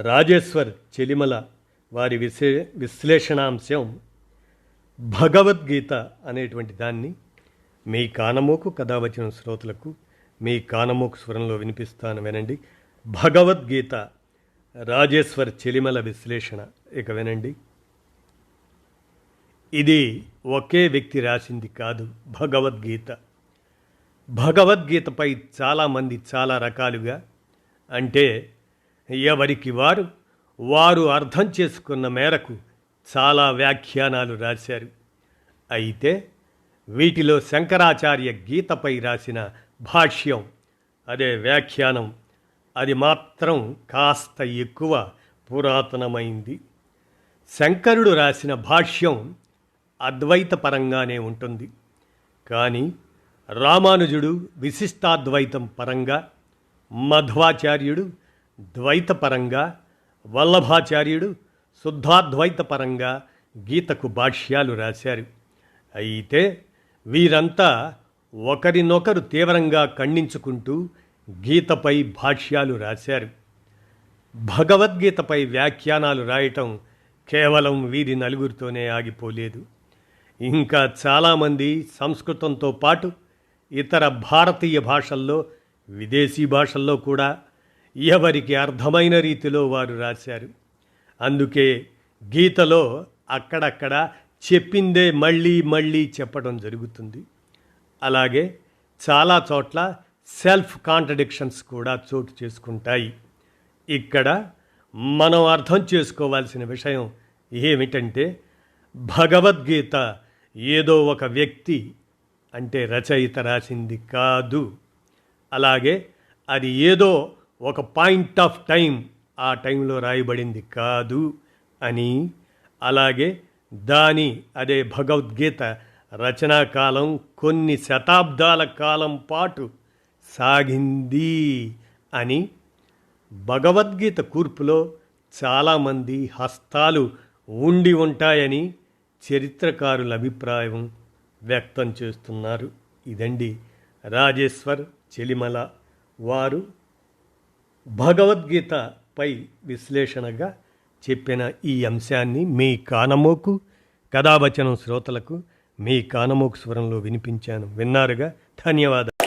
రాజేశ్వర్ చెలిమల వారి విశే విశ్లేషణాంశం భగవద్గీత అనేటువంటి దాన్ని మీ కానమోకు కథ వచ్చిన శ్రోతలకు మీ కానమోకు స్వరంలో వినిపిస్తాను వినండి. భగవద్గీత రాజేశ్వర్ చెలిమల విశ్లేషణ ఇక వినండి. ఇది ఒకే వ్యక్తి రాసింది కాదు భగవద్గీత. భగవద్గీతపై చాలామంది చాలా రకాలుగా అంటే ఎవరికి వారు? వారు అర్థం చేసుకున్న మేరకు చాలా వ్యాఖ్యానాలు రాశారు. అయితే వీటిలో శంకరాచార్య గీతపై రాసిన భాష్యం అదే వ్యాఖ్యానం అది మాత్రం కాస్త ఎక్కువ పురాతనమైంది. శంకరుడు రాసిన భాష్యం అద్వైతపరంగానే ఉంటుంది. కానీ రామానుజుడు విశిష్టాద్వైతం పరంగా మధ్వాచార్యుడు ద్వైతపరంగా వల్లభాచార్యుడు శుద్ధాద్వైతపరంగా గీతకు భాష్యాలు రాశారు. అయితే వీరంతా ఒకరినొకరు తీవ్రంగా ఖండించుకుంటూ గీతపై భాష్యాలు రాశారు. భగవద్గీతపై వ్యాఖ్యానాలు రాయటం కేవలం వీరి నలుగురితోనే ఆగిపోలేదు. ఇంకా చాలామంది సంస్కృతంతో పాటు ఇతర భారతీయ భాషల్లో విదేశీ భాషల్లో కూడా ఎవరికి అర్థమైన రీతిలో వారు రాశారు. అందుకే గీతలో అక్కడక్కడ చెప్పిందే మళ్ళీ మళ్ళీ చెప్పడం జరుగుతుంది. అలాగే చాలా చోట్ల సెల్ఫ్ కాంట్రడిక్షన్స్ కూడా చోటు చేసుకుంటాయి. ఇక్కడ మనం అర్థం చేసుకోవాల్సిన విషయం ఏమిటంటే భగవద్గీత ఏదో ఒక వ్యక్తి అంటే రచయిత రాసింది కాదు. అలాగే అది ఏదో ఒక పాయింట్ ఆఫ్ టైం ఆ టైంలో రాయబడింది కాదు అని. అలాగే దాని అదే భగవద్గీత రచనా కాలం కొన్ని శతాబ్దాల కాలం పాటు సాగింది అని. భగవద్గీత కూర్పులో చాలామంది హస్తాలు ఉండి ఉంటాయని చరిత్రకారుల అభిప్రాయం వ్యక్తం చేస్తున్నారు. ఇదండి రాజేశ్వర్ చెలిమల వారు భగవద్గీతపై విశ్లేషణగా చెప్పిన ఈ అంశాన్ని మీ కానమోకు కథావచనం శ్రోతలకు మీ కానమోకు స్వరంలో వినిపించాను. విన్నారుగా? ధన్యవాదాలు.